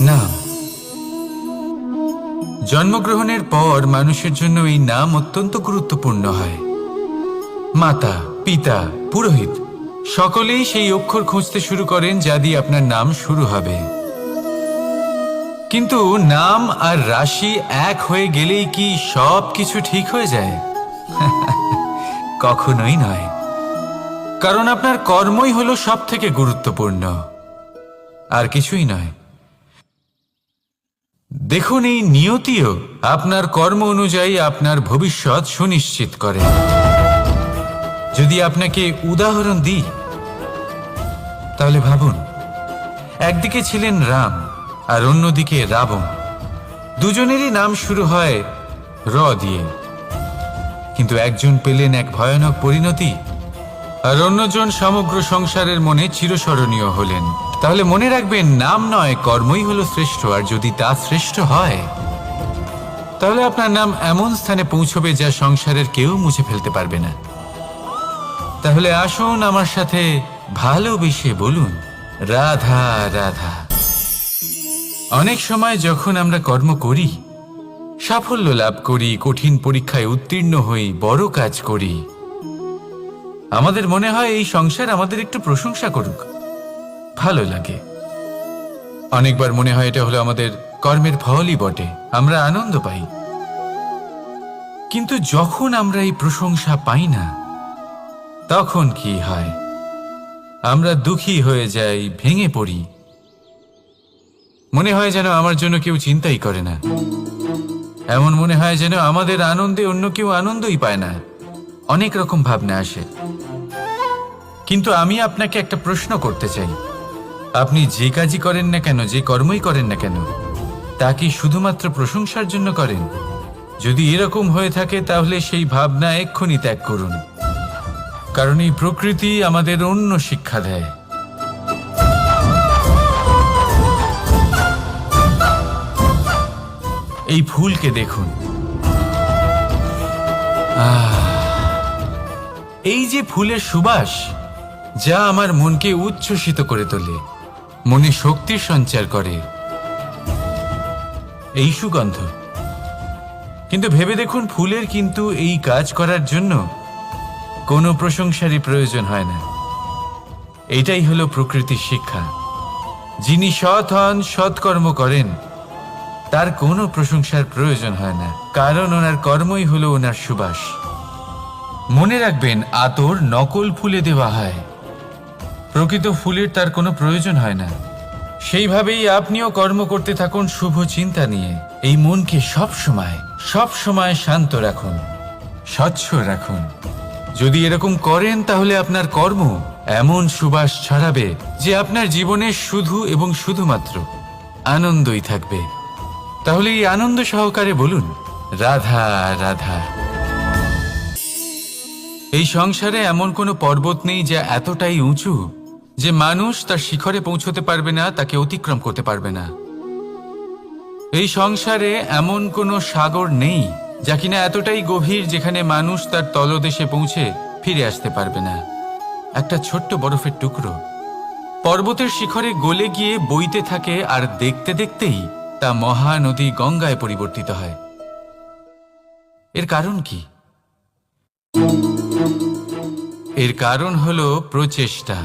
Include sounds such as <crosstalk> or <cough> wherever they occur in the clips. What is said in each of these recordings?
নাম জন্মগ্রহণের পর মানুষের জন্য এই নাম অত্যন্ত গুরুত্বপূর্ণ হয়। মাতা, পিতা, পুরোহিত, সকলেই সেই অক্ষর খুঁজতে শুরু করেন যা দিয়ে আপনার নাম শুরু হবে। কিন্তু নাম আর রাশি এক হয়ে গেলেই কি সব কিছু ঠিক হয়ে যায়? <laughs> কখনোই নয়। কারণ আপনার কর্মই হলো সব থেকে গুরুত্বপূর্ণ। আর কিছুই নয়। দেখুন এই নিয়তিও আপনার কর্ম অনুযায়ী আপনার ভবিষ্যৎ সুনিশ্চিত করে। যদি আপনাকে উদাহরণ দিই, তাহলে ভাবুন, একদিকে ছিলেন রাম আর অন্যদিকে রাবণ। দুজনেরই নাম শুরু হয় র দিয়ে। কিন্তু একজন পেলেন এক ভয়ানক পরিণতি, আর অন্যজন সমগ্র সংসারের মনে চিরস্মরণীয় হলেন। তাহলে মনে রাখবেন, নাম নয়, কর্মই হলো শ্রেষ্ঠ, আর যদি তা শ্রেষ্ঠ হয়, তাহলে আপনার নাম এমন স্থানে পৌঁছবে যা সংসারের কেউ মুছে ফেলতে পারবে না। তাহলে আসুন আমার সাথে ভালোবেসে বলুন, রাধা রাধা। অনেক সময় যখন আমরা কর্ম করি, সাফল্য লাভ করি, কঠিন পরীক্ষায় উত্তীর্ণ হই, বড় কাজ করি, আমাদের মনে হয় এই সংসার আমাদের একটু প্রশংসা করুক। ভালো লাগে। অনেকবার মনে হয় এটা হলো আমাদের কর্মের ফলই বটে। আমরা আনন্দ পাই। কিন্তু যখন আমরা এই প্রশংসা পাই না, তখন কি হয়? আমরা দুঃখী হয়ে যাই, ভেঙে পড়ি। মনে হয় যেন আমার জন্য কেউ চিন্তাই করে না। এমন মনে হয় যেন আমাদের আনন্দে অন্য কেউ আনন্দই পায় না। অনেক রকম ভাবনা আসে। কিন্তু আমি আপনাকে একটা প্রশ্ন করতে চাই। আপনি যে কাজই করেন না কেন, যে কর্মই করেন না কেন, তা কি শুধুমাত্র প্রশংসার জন্য করেন? যদি এরকম হয়ে থাকে, তাহলে সেই ভাবনা এক্ষুনি ত্যাগ করুন। কারণ এই প্রকৃতি আমাদের অন্য শিক্ষা দেয়। এই ফুলকে দেখুন। এই যে ফুলের সুবাস, যা আমার মনকে উচ্ছ্বসিত করে তোলে। মনে শক্তির সঞ্চার করে। এই সুগন্ধ। কিন্তু ভেবে দেখুন, ফুলের কিন্তু এই কাজ করার জন্য কোনো প্রশংসারই প্রয়োজন হয় না। এটাই হলো প্রকৃতির শিক্ষা। যিনি সৎ হন, সৎকর্ম করেন, তার কোনো প্রশংসার প্রয়োজন হয় না। কারণ ওনার কর্মই হলো ওনার সুবাস। মনে রাখবেন, আতর নকল ফুলে দেওয়া হয়। প্রকৃত ফুলের তার কোনো প্রয়োজন হয় না। সেইভাবেই আপনিও কর্ম করতে থাকুন শুভ চিন্তা নিয়ে। এই মনকে সব সময় সব সময় শান্ত রাখুন, স্বচ্ছ রাখুন। যদি এরকম করেন তাহলে আপনার কর্ম এমন সুবাস ছড়াবে যে আপনার জীবনে শুধু এবং শুধুমাত্র আনন্দই থাকবে। তাহলে এই আনন্দ সহকারে বলুন, রাধা রাধা। এই সংসারে এমন কোনো পর্বত নেই যা এতটাই উঁচু যে মানুষ তার শিখরে পৌঁছতে পারবে না, তাকে অতিক্রম করতে পারবে না। এই সংসারে এমন কোনো সাগর নেই, যা কিনা এতটাই গভীর যেখানে মানুষ তার তলদেশে পৌঁছে ফিরে আসতে পারবে না। একটা ছোট্ট বরফের টুকরো। পর্বতের শিখরে গলে গিয়ে বইতে থাকে আর দেখতে দেখতেই তা মহানদী গঙ্গায় পরিবর্তিত হয়। এর কারণ কি? এর কারণ হলো প্রচেষ্টা।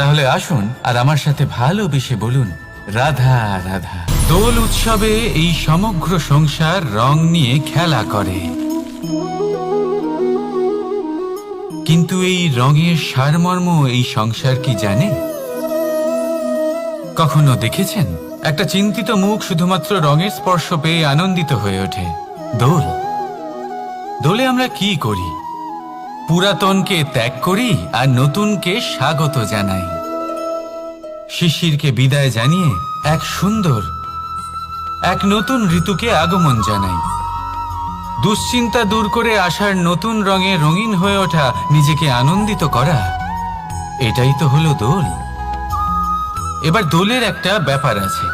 তাহলে আসুন আর আমার সাথে ভালোবেসে বলুন, রাধা রাধা। দোল উৎসবে এই সমগ্র সংসার রং নিয়ে খেলা করে। কিন্তু এই রঙের সারমর্ম এই সংসার কি জানে? কখনো দেখেছেন? একটা চিন্তিত মুখ শুধুমাত্র রঙের স্পর্শ পেয়ে আনন্দিত হয়ে ওঠে। দোল? দোলে আমরা কি করি? পুরাতনকে ত্যাগ করি আর নতুনকে স্বাগত জানাই। শিশিরকে বিদায় জানিয়ে এক সুন্দর, এক নতুন ঋতুকে আগমন জানাই। দুশ্চিন্তা দূর করে আসার নতুন রঙে রঙিন হয়ে ওঠা নিজেকে আনন্দিত করা, এটাই তো হলো দোল। এবার দোলের একটা ব্যাপার আছে।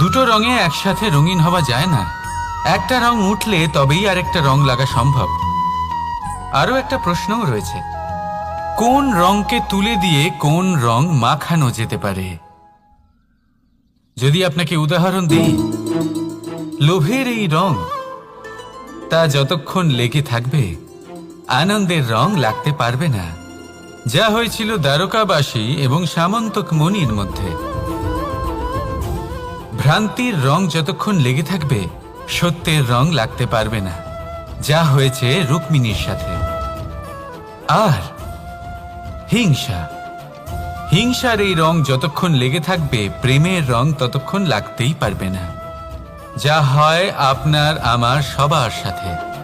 দুটো রঙে একসাথে রঙিন হওয়া যায় না। একটা রং উঠলে তবেই আরেকটা রং লাগা সম্ভব। আরও একটা প্রশ্নও রয়েছে। কোন রংকে তুলে দিয়ে কোন রং মাখানো যেতে পারে? যদি আপনাকে উদাহরণ দিই, লোভের এই রং, তা যতক্ষণ লেগে থাকবে, আনন্দের রং লাগতে পারবে না। যা হয়েছিল দ্বারকাবাসী এবং সামন্তক মনির মধ্যে। ভ্রান্তির রং যতক্ষণ লেগে থাকবে, সত্যের রং লাগতে পারবে না। যা হয়েছে রুক্মিণীর সাথে। আর হিংসা। হিংসার এই রং যতক্ষণ লেগে থাকবে, প্রেমের রং ততক্ষণ লাগতেই পারবে না। যা হয় আপনার, আমার, সবার সাথে।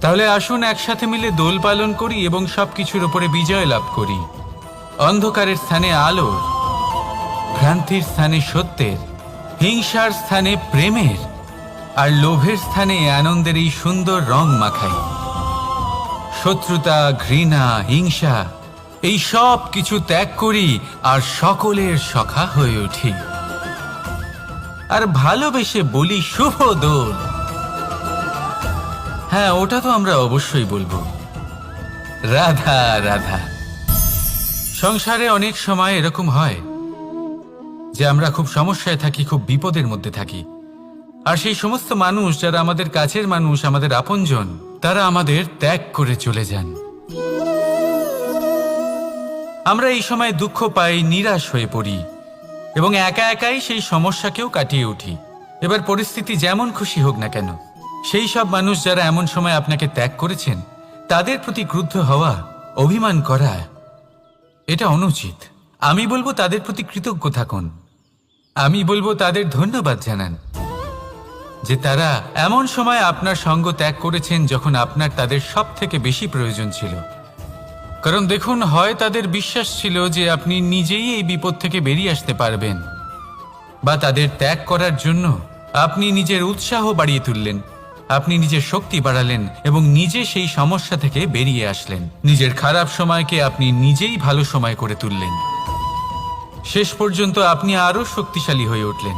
তাহলে আসুন একসাথে মিলে দোল পালন করি এবং সবকিছুর উপরে বিজয় লাভ করি। অন্ধকারের স্থানে আলোর ভ্রান্তির স্থানে সত্যের, হিংসার স্থানে প্রেমের, আর লোভের স্থানে আনন্দের এই সুন্দর রং মাখাই। শত্রুতা, ঘৃণা, হিংসা, এই সব কিছু ত্যাগ করি আর সকলের সখা হয়ে উঠি। আর ভালোবেসে বলি শুভ দোল। হ্যাঁ ওটা তো আমরা অবশ্যই বলব। রাধা রাধা। সংসারে অনেক সময় এরকম হয় যে আমরা খুব সমস্যায় থাকি, খুব বিপদের মধ্যে থাকি। আর সেই সমস্ত মানুষ যারা আমাদের কাছের মানুষ, আমাদের আপনজন তারা আমাদের ত্যাগ করে চলে যান। আমরা এই সময় দুঃখ পাই, নিরাশ হয়ে পড়ি এবং একা একাই সেই সমস্যাকেও কাটিয়ে উঠি। এবার পরিস্থিতি যেমন খুশি হোক না কেন, সেই সব মানুষ যারা এমন সময় আপনাকে ত্যাগ করেছেন, তাদের প্রতি ক্রুদ্ধ হওয়া, অভিমান করা, এটা অনুচিত। আমি বলব তাদের প্রতি কৃতজ্ঞ থাকুন। আমি বলব তাদের ধন্যবাদ জানান। যে তারা এমন সময় আপনার সঙ্গ ত্যাগ করেছেন যখন আপনার তাদের সব থেকে বেশি প্রয়োজন ছিল। কারণ দেখুন, হয় তাদের বিশ্বাস ছিল যে আপনি নিজেই এই বিপদ থেকে বেরিয়ে আসতে পারবেন, বা তাদের ত্যাগ করার জন্য আপনি নিজের উৎসাহ বাড়িয়ে তুললেন, আপনি নিজের শক্তি বাড়ালেন এবং নিজে সেই সমস্যা থেকে বেরিয়ে আসলেন। নিজের খারাপ সময়কে আপনি নিজেই ভালো সময় করে তুললেন। শেষ পর্যন্ত আপনি আরও শক্তিশালী হয়ে উঠলেন,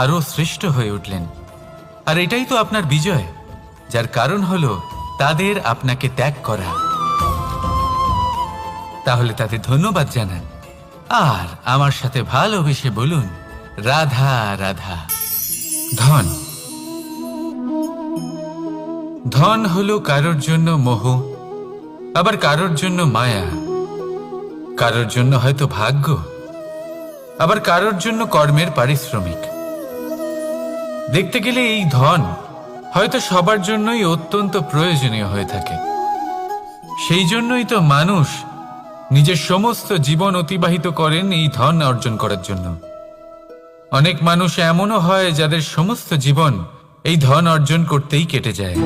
আরও শ্রেষ্ঠ হয়ে উঠলেন। আর এটাই তো আপনার বিজয়, যার কারণ হলো তাদের আপনাকে ত্যাগ করা। তাহলে তাদের ধন্যবাদ জানান। আর আমার সাথে ভালোবেসে বলুন, রাধা রাধা। ধন। ধন হলো কারোর জন্য মোহ, আবার কারোর জন্য মায়া। কারোর জন্য হয়তো ভাগ্য, আবার কারোর জন্য কর্মের পারিশ্রমিক। দেখতে গেলে এই ধন হয়তো সবার জন্যই অত্যন্ত প্রয়োজনীয় হয়ে থাকে। সেই জন্যই তো মানুষ নিজের সমস্ত জীবন অতিবাহিত করেন এই ধন অর্জন করার জন্য। অনেক মানুষ এমনও হয় যাদের সমস্ত জীবন এই ধন অর্জন করতেই কেটে যায়।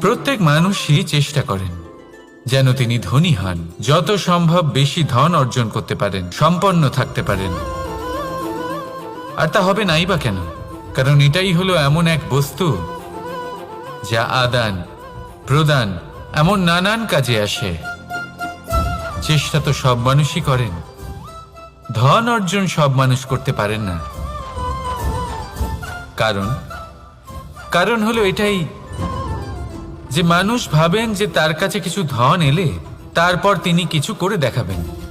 প্রত্যেক মানুষই চেষ্টা করেন যেন তিনি ধনী হন। যত সম্ভব বেশি ধন অর্জন করতে পারেন, সম্পন্ন থাকতে পারেন। আর তা হবে নাই বা কেন? কারণ এটাই হলো এমন এক বস্তু যা আদান, প্রদান, এমন নানান কাজে আসে। চেষ্টা তো সব মানুষই করেন। ধন অর্জন সব মানুষ করতে পারেন না। কারণ? কারণ হলো এটাই যে মানুষ ভাবেন যে তার কাছে কিছু ধন এলে তারপর তিনি কিছু করে দেখাবেন।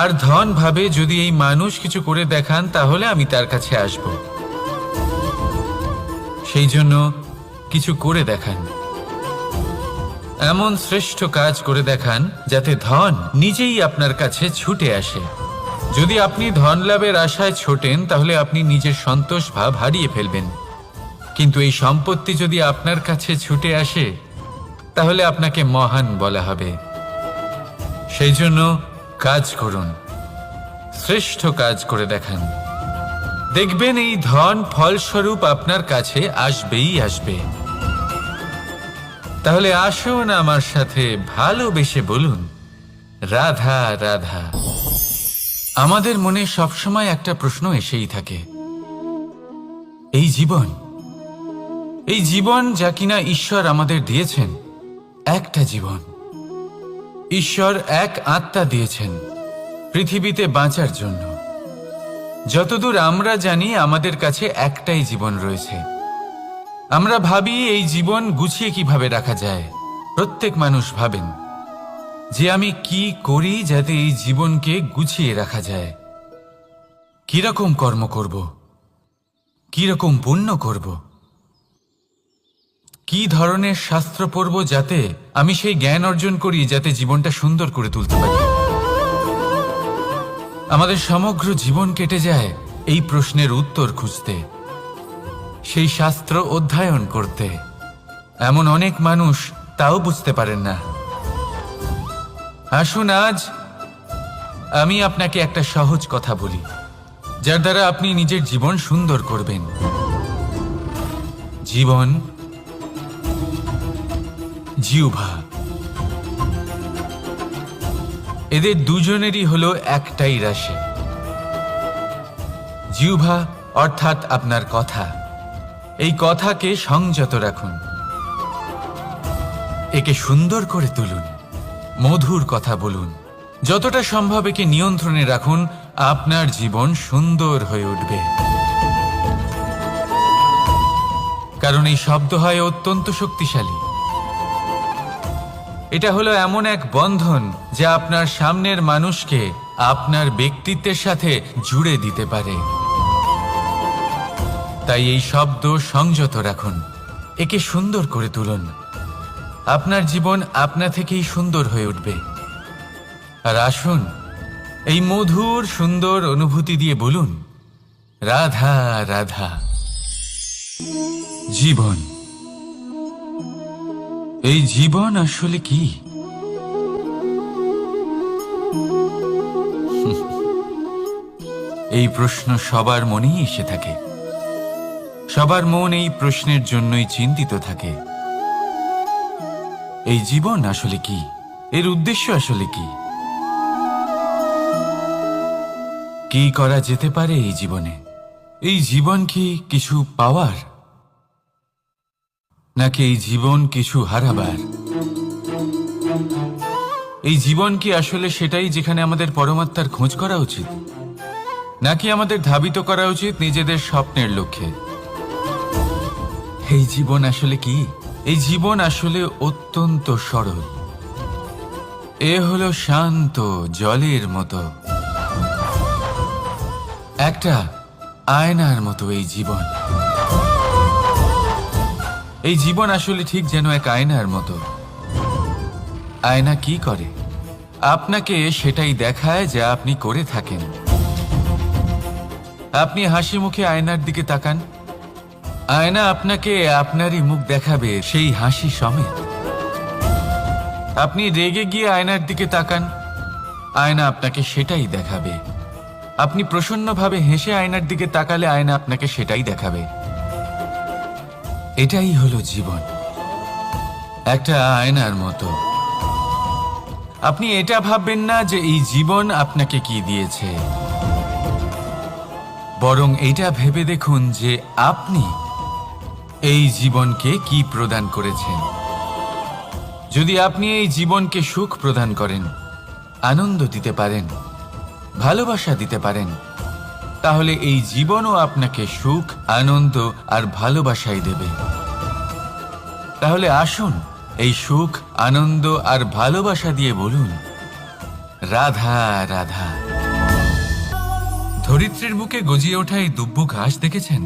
আর ধন ভাবে যদি এই মানুষ কিছু করে দেখান, তাহলে আমি তার কাছে আসব। সেই জন্য কিছু করে দেখান। এমন শ্রেষ্ঠ কাজ করে দেখান, যাতে ধন নিজেই আপনার কাছে ছুটে আসে। যদি আপনি ধন লাভের আশায় ছোটেন, তাহলে আপনি নিজের সন্তোষ ভাব হারিয়ে ফেলবেন। কিন্তু এই সম্পত্তি যদি আপনার কাছে ছুটে আসে, তাহলে আপনাকে মহান বলা হবে। সেই জন্য কাজ করুন। শ্রেষ্ঠ কাজ করে দেখান। দেখবেন এই ধন ফলস্বরূপ আপনার কাছে আসবেই আসবে। তাহলে আসুন আমার সাথে ভালোবেসে বলুন, রাধা রাধা। আমাদের মনে সবসময় একটা প্রশ্ন এসেই থাকে। এই জীবন এই জীবন যা কিনা ঈশ্বর আমাদের দিয়েছেন, একটা জীবন। ঈশ্বর এক আত্মা দিয়েছেন পৃথিবীতে বাঁচার জন্য। যতদূর আমরা জানি, আমাদের কাছে একটাই জীবন রয়েছে। আমরা ভাবি এই জীবন গুছিয়ে কীভাবে রাখা যায়, প্রত্যেক মানুষ ভাবেন, যে আমি কি করি যাতে এই জীবনকে গুছিয়ে রাখা যায়। কীরকম কর্ম করব, কীরকম পুণ্য করব কি ধরনের শাস্ত্র পড়ব যাতে আমি সেই জ্ঞান অর্জন করি যাতে জীবনটা সুন্দর করে তুলতে পারি? আমাদের সমগ্র জীবন কেটে যায় এই প্রশ্নের উত্তর খুঁজতে, সেই শাস্ত্র অধ্যয়ন করতে। এমন অনেক মানুষ তাও বুঝতে পারেন না। আসুন আজ আমি আপনাকে একটা সহজ কথা বলি, যার দ্বারা আপনি নিজের জীবন সুন্দর করবেন। জীবন জিউভা এদের দুজনেরই হলো একটাই রাশি। জিউভা অর্থাৎ আপনার কথা। এই কথাকে সংযত রাখুন। একে সুন্দর করে তুলুন। মধুর কথা বলুন। যতটা সম্ভব একে নিয়ন্ত্রণে রাখুন। আপনার জীবন সুন্দর হয়ে উঠবে। কারণ এই শব্দ হয় অত্যন্ত শক্তিশালী। এটা হলো এমন এক বন্ধন যা আপনার সামনের মানুষকে আপনার ব্যক্তিত্বের সাথে জুড়ে দিতে পারে। তাই এই শব্দ সংযত রাখুন, একে সুন্দর করে তুলুন। আপনার জীবন আপনা থেকেই সুন্দর হয়ে উঠবে। আর আসুন, এই মধুর, সুন্দর অনুভূতি দিয়ে বলুন, রাধা রাধা, জীবন। এই জীবন আসলে কি? <laughs> এই প্রশ্ন সবার মনেই এসে থাকে। সবার মন এই প্রশ্নের জন্যই চিন্তিত থাকে। এই জীবন আসলে কি? এর উদ্দেশ্য আসলে কি? কি করা যেতে পারে এই জীবনে? এই জীবন কি কিছু পাওয়ার? নাকি এই জীবন কিছু হারাবার? এই জীবন কি আসলে সেটাই যেখানে আমাদের পরমাত্মার খোঁজ করা উচিত? নাকি আমাদের ধাবিত করা উচিত নিজেদের স্বপ্নের লক্ষ্যে? এই জীবন আসলে কি? এই জীবন আসলে অত্যন্ত সরল। এ হলো শান্ত জলের মতো। একটা আয়নার মতো এই জীবন। এই জীবন আসলে ঠিক যেন এক আয়নার মতো। আয়না কি করে? আপনাকে সেটাই দেখায় যা আপনি করে থাকেন। আপনি হাসি মুখে আয়নার দিকে তাকান। আয়না আপনাকে আপনারই মুখ দেখাবে সেই হাসি সমেত। আপনি রেগে গিয়ে আয়নার দিকে তাকান। আয়না আপনাকে সেটাই দেখাবে। আপনি প্রসন্নভাবে হেসে আয়নার দিকে তাকালে আয়না আপনাকে সেটাই দেখাবে। এটাই হলো জীবন। একটা আয়নার মতো। আপনি এটা ভাববেন না যে এই জীবন আপনাকে কি দিয়েছে। বরং এটা ভেবে দেখুন যে আপনি এই জীবনকে কি প্রদান করেছেন। যদি আপনি এই জীবনকে সুখ প্রদান করেন, আনন্দ দিতে পারেন, ভালোবাসা দিতে পারেন তাহলে এই জীবনও আপনাকে সুখ, আনন্দ আর ভালোবাসাই দেবে। তাহলে আসুন, এই সুখ, আনন্দ আর ভালোবাসা দিয়ে বলুন, রাধা রাধা। ধরিত্রীর বুকে গজিয়ে ওঠা এই দুব্য ঘাস দেখেছেন?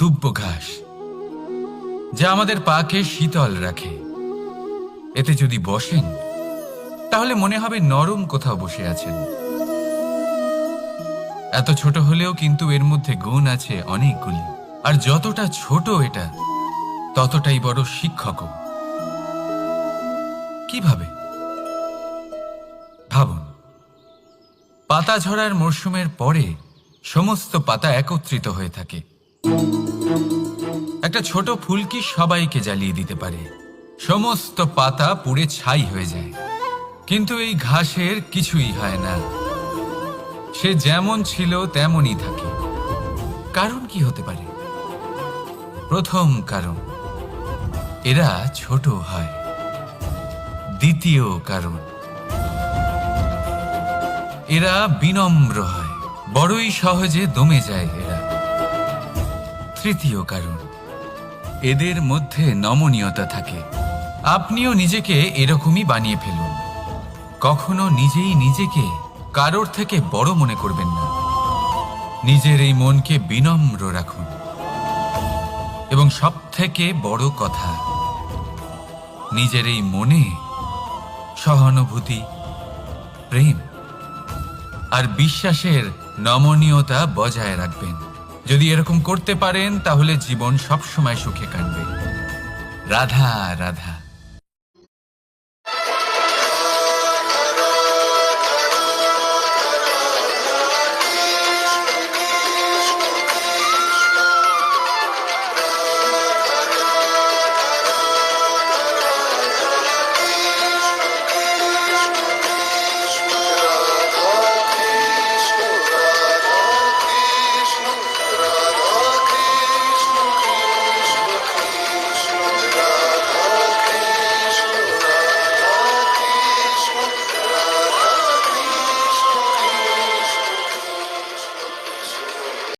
দুব্য ঘাস, যা আমাদের পাকে শীতল রাখে। এতে যদি বসেন, তাহলে মনে হবে নরম কোথাও বসে আছেন। এত ছোট হলেও কিন্তু এর মধ্যে গুণ আছে অনেকগুলি। আর যতটা ছোট এটা, ততটাই বড় শিক্ষকও। কীভাবে? ভাবুন। পাতা ঝরার মরশুমের পরে সমস্ত পাতা একত্রিত হয়ে থাকে। একটা ছোট ফুলকি সবাইকে জ্বালিয়ে দিতে পারে। সমস্ত পাতা পুড়ে ছাই হয়ে যায়। কিন্তু এই ঘাসের কিছুই হয় না। সে যেমন ছিল, তেমনই থাকে। কারণ কি হতে পারে? প্রথম কারণ, এরা ছোট হয়। দ্বিতীয় কারণ, এরা বিনম্র হয়। বড়ই সহজে দমে যায় এরা। তৃতীয় কারণ, এদের মধ্যে নমনীয়তা থাকে। আপনিও নিজেকে এরকমই বানিয়ে ফেলুন। কখনো নিজেই নিজেকে কারোর থেকে বড় মনে করবেন না। নিজের এই মনকে বিনম্র রাখুন। এবং সব থেকে বড় কথা, নিজের এই মনে সহানুভূতি, প্রেম আর বিশ্বাসের নমনীয়তা বজায় রাখবেন। যদি এরকম করতে পারেন, তাহলে জীবন সবসময় সুখে কাটবে। রাধা রাধা।